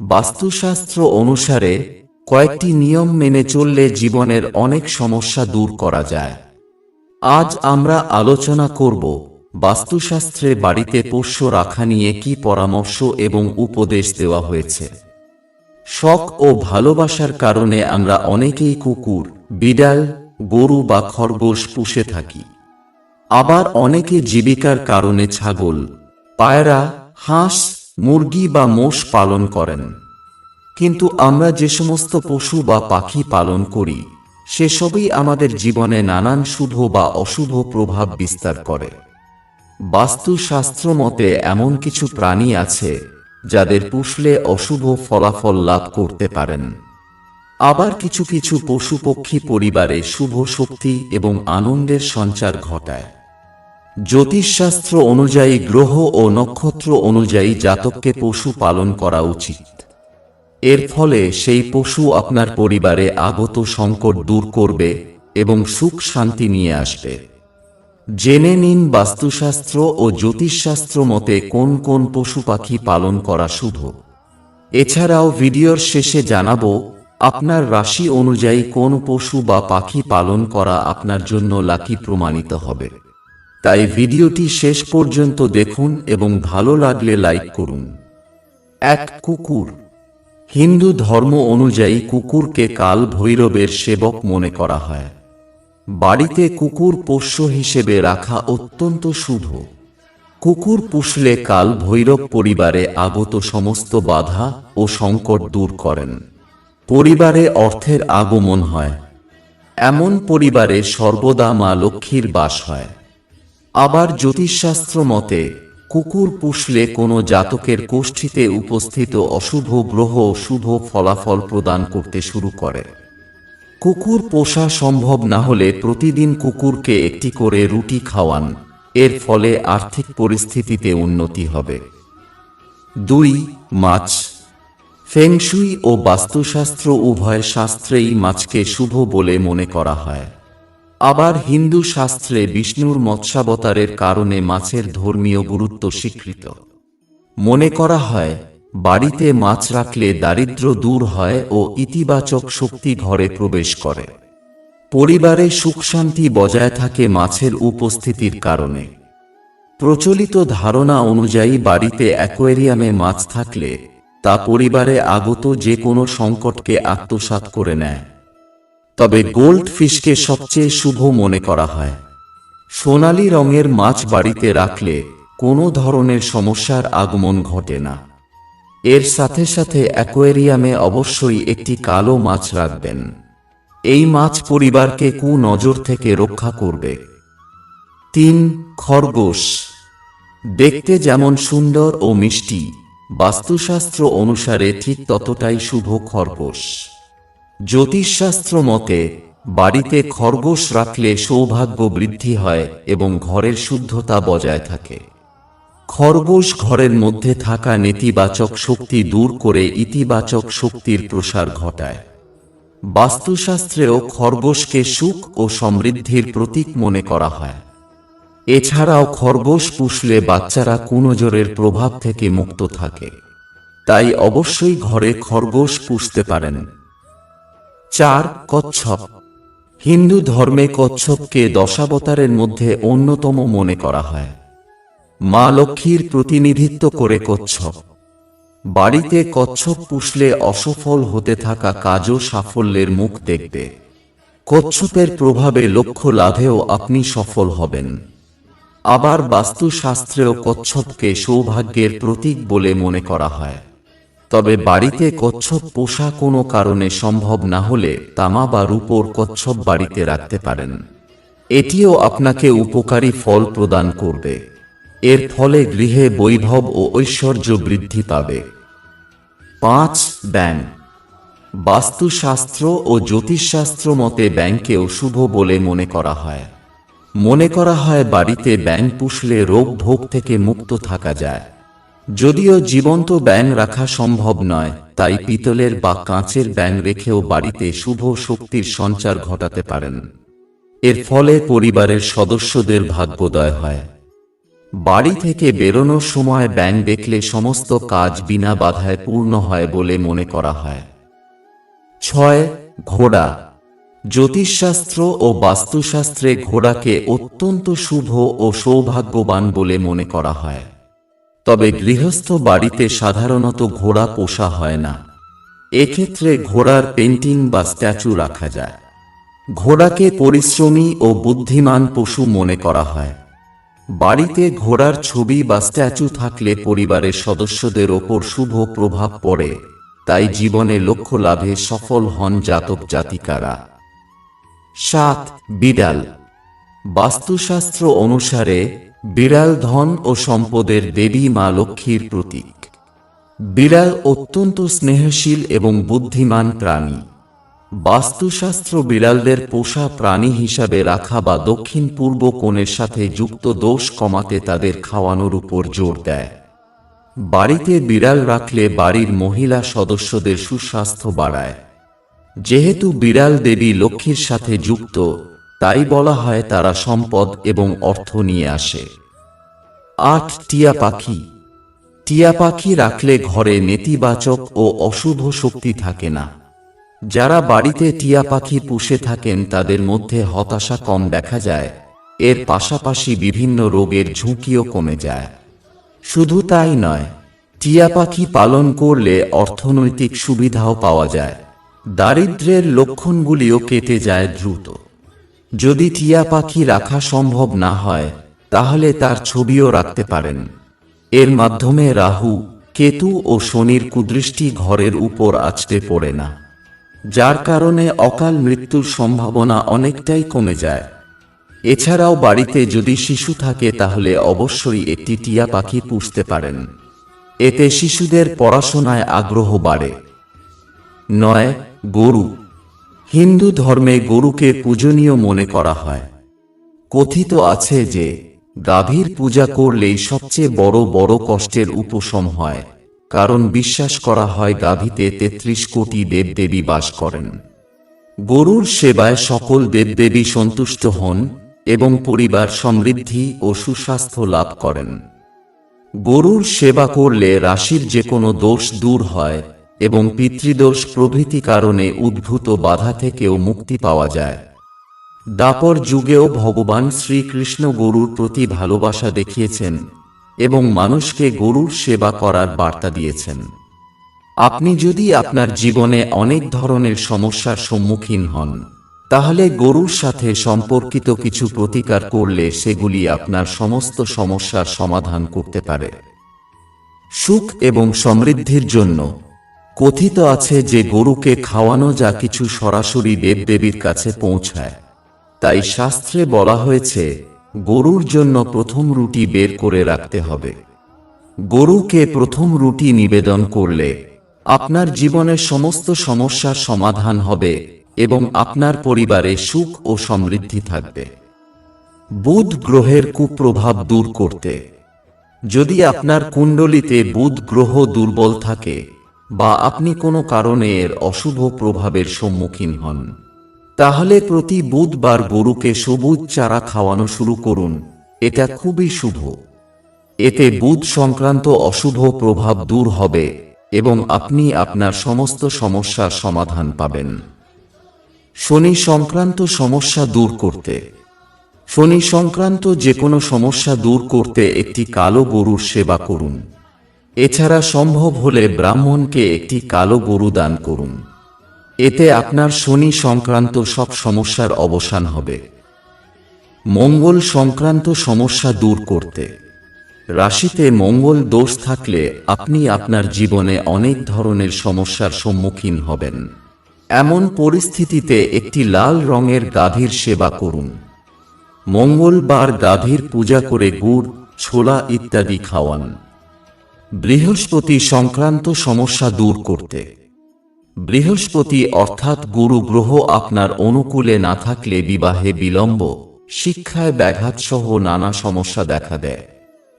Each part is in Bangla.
বাস্তুশাস্ত্র অনুসারে, কয়েকটি নিয়ম মেনে চললে জীবনের অনেক সমস্যা দূর করা যায়। আজ আমরা আলোচনা করব, বাস্তুশাস্ত্রে বাড়িতে পোষ্য রাখা নিয়ে কি পরামর্শ এবং উপদেশ দেওয়া হয়েছে। শখ ও ভালোবাসার কারণে আমরা অনেকেই কুকুর, বিড়াল, গরু বা খরগোশ পুষে থাকি। আবার অনেকে জীবিকার কারণে ছাগল, পায়রা, হাঁস মুরগি বা মোষ পালন করেন। কিন্তু আমরা যে সমস্ত পশু বা পাখি পালন করি, সেসবই আমাদের জীবনে নানান শুভ বা অশুভ প্রভাব বিস্তার করে। বাস্তুশাস্ত্র মতে এমন কিছু প্রাণী আছে, যাদের পুষলে অশুভ ফলাফল লাভ করতে পারেন। আবার কিছু কিছু পশু পক্ষী পরিবারে শুভ শক্তি এবং আনন্দের সঞ্চার ঘটায়। জ্যোতিষশাস্ত্র অনুযায়ী গ্রহ ও নক্ষত্র অনুযায়ী জাতককে পশু পালন করা উচিত। এর ফলে সেই পশু আপনার পরিবারে আগত সংকট দূর করবে এবং সুখ শান্তি নিয়ে আসবে। জেনে নিন বাস্তুশাস্ত্র ও জ্যোতিষশাস্ত্র মতে কোন কোন পশু পাখি পালন করা শুভ। এছাড়াও ভিডিওর শেষে জানাব, আপনার রাশি অনুযায়ী কোন পশু বা পাখি পালন করা আপনার জন্য লাকি প্রমাণিত হবে। তাই ভিডিওটি শেষ পর্যন্ত দেখুন এবং ভালো লাগলে লাইক করুন। এক কুকুর। হিন্দু ধর্ম অনুযায়ী কুকুরকে কাল ভৈরবের সেবক মনে করা হয়। বাড়িতে কুকুর পোষ্য হিসেবে রাখা অত্যন্ত শুভ। কুকুর পুষলে কাল ভৈরব পরিবারে আগত সমস্ত বাধা ও সংকট দূর করেন। পরিবারে অর্থের আগমন হয়। এমন পরিবারে সর্বদা মা লক্ষ্মীর বাস হয়। আবার জ্যোতিষশাস্ত্র মতে, কুকুর পুষলে কোনো জাতকের কোষ্ঠীতে উপস্থিত অশুভ গ্রহ শুভ ফলাফল প্রদান করতে শুরু করে। কুকুর পোষা সম্ভব না হলে প্রতিদিন কুকুরকে একটি করে রুটি খাওয়ান, এর ফলে আর্থিক পরিস্থিতিতে উন্নতি হবে। দুই, মাছ। ফেংশুই ও বাস্তুশাস্ত্র উভয় শাস্ত্রেই মাছকে শুভ বলে মনে করা হয়। আবার হিন্দু শাস্ত্রে বিষ্ণুর মৎস্যাবতারের কারণে মাছের ধর্মীয় গুরুত্ব স্বীকৃত। মনে করা হয়, বাড়িতে মাছ রাখলে দারিদ্র দূর হয় ও ইতিবাচক শক্তি ঘরে প্রবেশ করে। পরিবারে সুখ শান্তি বজায় থাকে মাছের উপস্থিতির কারণে। প্রচলিত ধারণা অনুযায়ী বাড়িতে অ্যাকোয়ারিয়ামে মাছ থাকলে, তা পরিবারে আগত যে কোনো সংকটকে আত্মসাৎ করে নেয়। তবে গোল্ড ফিশকে সবচেয়ে শুভ মনে করা হয়। সোনালি রঙের মাছ বাড়িতে রাখলে কোনো ধরনের সমস্যার আগমন ঘটে না। এর সাথে সাথে অ্যাকোয়ারিয়ামে অবশ্যই একটি কালো মাছ রাখবেন। এই মাছ পরিবারকে কু নজর থেকে রক্ষা করবে। তিন, খরগোশ। দেখতে যেমন সুন্দর ও মিষ্টি, বাস্তুশাস্ত্র অনুসারে ঠিক ততটাই শুভ খরগোশ। জ্যোতিষশাস্ত্র মতে, বাড়িতে খরগোশ রাখলে সৌভাগ্য বৃদ্ধি হয় এবং ঘরের শুদ্ধতা বজায় থাকে। খরগোশ ঘরের মধ্যে থাকা নেতিবাচক শক্তি দূর করে ইতিবাচক শক্তির প্রসার ঘটায়। বাস্তুশাস্ত্রেও খরগোশকে সুখ ও সমৃদ্ধির প্রতীক মনে করা হয়। এছাড়াও খরগোশ পুষলে বাচ্চারা কুনজরের প্রভাব থেকে মুক্ত থাকে। তাই অবশ্যই ঘরে খরগোশ পুষতে পারেন। চার কচ্ছপ। হিন্দু ধর্মে কচ্ছপকে দশাবতারের মধ্যে অন্যতম মনে করা হয়। মা লক্ষ্মীর প্রতিনিধিত্ব করে কচ্ছপ। বাড়িতে কচ্ছপ পুষলে অসফল হতে থাকা কাজও সাফল্যের মুখ দেখবে। কচ্ছপের প্রভাবে লক্ষ্য লাভেও আপনি সফল হবেন। আবার বাস্তুশাস্ত্রেও কচ্ছপকে সৌভাগ্যের প্রতীক বলে মনে করা হয়। তবে বাড়িতে কচ্ছপ পোষা কোনো কারণে সম্ভব না হলে তামা বা রূপোর কচ্ছপ বাড়িতে রাখতে পারেন। এটিও আপনাকে উপকারী ফল প্রদান করবে। এর ফলে গৃহে বৈভব ও ঐশ্বর্য বৃদ্ধি পাবে। পাঁচ ব্যাং বাস্তুশাস্ত্র ও জ্যোতিষশাস্ত্র মতে ব্যাংকেও শুভ বলে মনে করা হয়। মনে করা হয় বাড়িতে ব্যাং পুষলে রোগ ভোগ থেকে মুক্ত থাকা যায়। যদিও জীবন্ত ব্যাং রাখা সম্ভব নয়, তাই পিতলের বা কাঁচের ব্যাং রেখেও বাড়িতে শুভ শক্তির সঞ্চার ঘটাতে পারেন। এর ফলে পরিবারের সদস্যদের ভাগ্যোদয় হয়। বাড়ি থেকে বেরোনোর সময় ব্যাং দেখলে সমস্ত কাজ বিনা বাধায় পূর্ণ হয় বলে মনে করা হয়। ছয়, ঘোড়া। জ্যোতিষশাস্ত্র ও বাস্তুশাস্ত্রে ঘোড়াকে অত্যন্ত শুভ ও সৌভাগ্যবান বলে মনে করা হয়। তবে গৃহস্থ বাড়িতে সাধারণত ঘোড়া পোষা হয় না। এক্ষেত্রে ঘোড়ার পেন্টিং বা স্ট্যাচু রাখা যায়। ঘোড়াকে পরিশ্রমী ও বুদ্ধিমান পশু মনে করা হয়। বাড়িতে ঘোড়ার ছবি বা স্ট্যাচু থাকলে পরিবারের সদস্যদের ওপর শুভ প্রভাব পড়ে, তাই জীবনে লক্ষ্য লাভে সফল হন জাতক জাতিকারা। সাত, বিড়াল। বাস্তুশাস্ত্র অনুসারে বিড়াল ধন ও সম্পদের দেবী মা লক্ষ্মীর প্রতীক। বিড়াল অত্যন্ত স্নেহশীল এবং বুদ্ধিমান প্রাণী। বাস্তুশাস্ত্র বিড়ালদের পোষা প্রাণী হিসাবে রাখা বা দক্ষিণ পূর্ব কোণের সাথে যুক্ত দোষ কমাতে তাদের খাওয়ানোর উপর জোর দেয়। বাড়িতে বিড়াল রাখলে বাড়ির মহিলা সদস্যদের সুস্বাস্থ্য বাড়ায়। যেহেতু বিড়াল দেবী লক্ষ্মীর সাথে যুক্ত তাই বলা হয় তারা সম্পদ এবং অর্থ নিয়ে আসে। আট টিয়া পাখি। টিয়া পাখি রাখলে ঘরে নেতিবাচক ও অশুভ শক্তি থাকে না। যারা বাড়িতে টিয়া পাখি পুষে থাকেন, তাদের মধ্যে হতাশা কম দেখা যায়। এর পাশাপাশি বিভিন্ন রোগের ঝুঁকিও কমে যায়। শুধু তাই নয়, টিয়া পাখি পালন করলে অর্থনৈতিক সুবিধাও পাওয়া যায়। দারিদ্র্যের লক্ষণগুলিও কেটে যায় দ্রুত। যদি টিয়া পাখি রাখা সম্ভব না হয়, তাহলে তার ছবিও রাখতে পারেন। এর মাধ্যমে রাহু, কেতু ও শনির কুদৃষ্টি ঘরের উপর আছড়ে পড়ে না, যার কারণে অকাল মৃত্যুর সম্ভাবনা অনেকটাই কমে যায়। এছাড়াও বাড়িতে যদি শিশু থাকে, তাহলে অবশ্যই একটি টিয়া পাখি পুষতে পারেন। এতে শিশুদের পড়াশোনায় আগ্রহ বাড়ে। নয়, গরু। হিন্দু ধর্মে গরুকে পূজনীয় মনে করা হয়। কথিত আছে যে, গাভীর পূজা করলেই সবচেয়ে বড় বড় কষ্টের উপশম হয়, কারণ বিশ্বাস করা হয় গাভীতে তেত্রিশ কোটি দেবদেবী বাস করেন। গরুর সেবায় সকল দেবদেবী সন্তুষ্ট হন এবং পরিবার সমৃদ্ধি ও সুস্বাস্থ্য লাভ করেন। গরুর সেবা করলে রাশির যে কোনো দোষ দূর হয় এবং পিতৃদোষ প্রভৃতি কারণে উদ্ভূত বাধা থেকেও মুক্তি পাওয়া যায়। দাপর যুগেও ভগবান শ্রীকৃষ্ণ গরুর প্রতি ভালোবাসা দেখিয়েছেন এবং মানুষকে গরুর সেবা করার বার্তা দিয়েছেন। আপনি যদি আপনার জীবনে অনেক ধরনের সমস্যার সম্মুখীন হন, তাহলে গরুর সাথে সম্পর্কিত কিছু প্রতিকার করলে সেগুলি আপনার সমস্ত সমস্যার সমাধান করতে পারে। সুখ এবং সমৃদ্ধির জন্য কথিত আছে যে গরুকে খাওয়ানো যা কিছু সরাসরি দেবদেবীর কাছে পৌঁছায়। তাই শাস্ত্রে বলা হয়েছে, গরুর জন্য প্রথম রুটি বের করে রাখতে হবে। গরুকে প্রথম রুটি নিবেদন করলে আপনার জীবনের সমস্ত সমস্যার সমাধান হবে এবং আপনার পরিবারে সুখ ও সমৃদ্ধি থাকবে। বুধ গ্রহের কুপ্রভাব দূর করতে, যদি আপনার কুণ্ডলিতে বুধ গ্রহ দুর্বল থাকে বা আপনি কোনো কারণে এর অশুভ প্রভাবের সম্মুখীন হন। তাহলে প্রতি বুধবার গরুকে সবুজ চারা খাওয়ানো শুরু করুন। এটা খুবই শুভ। এতে বুধ সংক্রান্ত অশুভ প্রভাব দূর হবে এবং আপনি আপনার সমস্ত সমস্যার সমাধান পাবেন। শনি সংক্রান্ত সমস্যা দূর করতে। শনি সংক্রান্ত যে কোনো সমস্যা দূর করতে একটি কালো গরুর সেবা করুন। এছাড়া সম্ভব হলে ব্রাহ্মণকে একটি কালো গরু দান করুন। এতে আপনার শনি সংক্রান্ত সব সমস্যার অবসান হবে। মঙ্গল সংক্রান্ত সমস্যা দূর করতে। রাশিতে মঙ্গল দোষ থাকলে আপনি আপনার জীবনে অনেক ধরনের সমস্যার সম্মুখীন হবেন। এমন পরিস্থিতিতে একটি লাল রঙের গাভীর সেবা করুন। মঙ্গলবার গাভীর পূজা করে গুড়, ছোলা ইত্যাদি খাওয়ান। বৃহস্পতি সংক্রান্ত সমস্যা দূর করতে। বৃহস্পতি অর্থাৎ গুরু গ্রহ আপনার অনুকূলে না থাকলে বিবাহে বিলম্ব, শিক্ষায় ব্যাঘাত সহ নানা সমস্যা দেখা দেয়।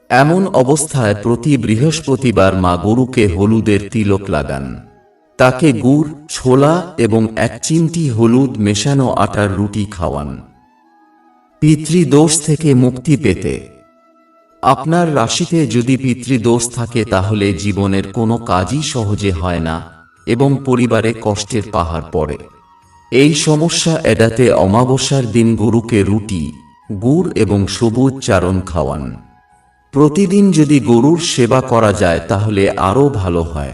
এমন অবস্থায় প্রতি বৃহস্পতিবার মা গরুকে হলুদের তিলক লাগান। তাকে গুড়, ছোলা এবং এক চিমটি হলুদ মেশানো আটার রুটি খাওয়ান। পিতৃদোষ থেকে মুক্তি পেতে আপনার রাশিতে যদি পিতৃদোষ থাকে তাহলে জীবনের কোনো কাজই সহজে হয় না এবং পরিবারে কষ্টের পাহাড় পড়ে। এই সমস্যা এড়াতে অমাবস্যার দিন গরুকে রুটি, গুড় এবং সবুজ চারণ খাওয়ান। প্রতিদিন যদি গরুর সেবা করা যায় তাহলে আরও ভালো হয়।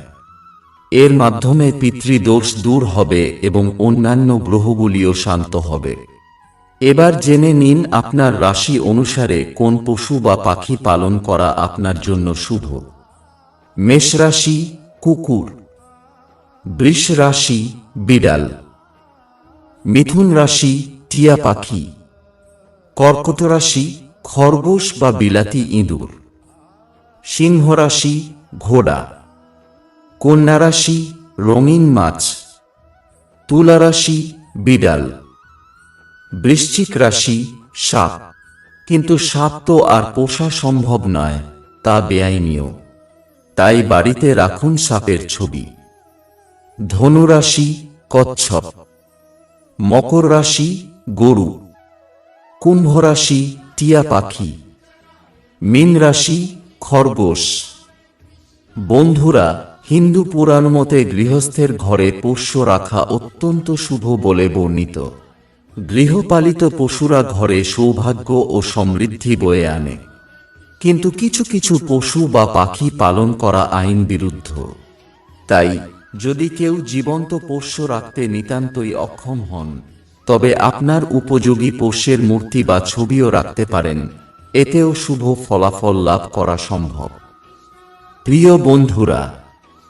এর মাধ্যমে পিতৃদোষ দূর হবে এবং অন্যান্য গ্রহগুলিও শান্ত হবে। এবার জেনে নিন আপনার রাশি অনুসারে কোন পশু বা পাখি পালন করা আপনার জন্য শুভ। মেষ রাশি, কুকুর। বৃষ রাশি, বিড়াল। মিথুন রাশি, টিয়া পাখি। কর্কট রাশি, খরগোশ বা বিলাতি ইঁদুর। সিংহ রাশি, ঘোড়া। কন্যা রাশি, রঙিন মাছ। তুলা রাশি, বিড়াল। বৃশ্চিক রাশি সাপ। কিন্তু সাপ তো আর পোষা সম্ভব নয়, তা বেআইনিও। তাই বাড়িতে রাখুন সাপের ছবি। ধনু রাশি কচ্ছপ। মকর রাশি গরু। কুম্ভ রাশি টিয়া পাখি। মীন রাশি খরগোশ। বন্ধুরা, হিন্দু পুরাণ মতে গৃহস্থের ঘরে পোষ্য রাখা অত্যন্ত শুভ বলে বর্ণিত। গৃহপালিত পশুরা ঘরে সৌভাগ্য ও সমৃদ্ধি বয়ে আনে। কিন্তু কিছু কিছু পশু বা পাখি পালন করা আইন বিরুদ্ধ। তাই, যদি কেউ জীবন্ত পোষ্য রাখতে নিতান্তই অক্ষম হন, তবে আপনার উপযোগী পোষ্যের মূর্তি বা ছবিও রাখতে পারেন। এতেও শুভ ফলাফল লাভ করা সম্ভব। প্রিয় বন্ধুরা,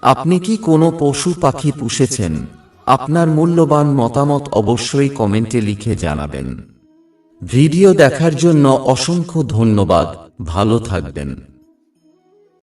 আপনি কি কোনো পশু পাখি পুষেছেন? আপনার মূল্যবান মতামত অবশ্যই কমেন্টে লিখে জানাবেন। ভিডিও দেখার জন্য অসংখ্য ধন্যবাদ। ভালো থাকবেন।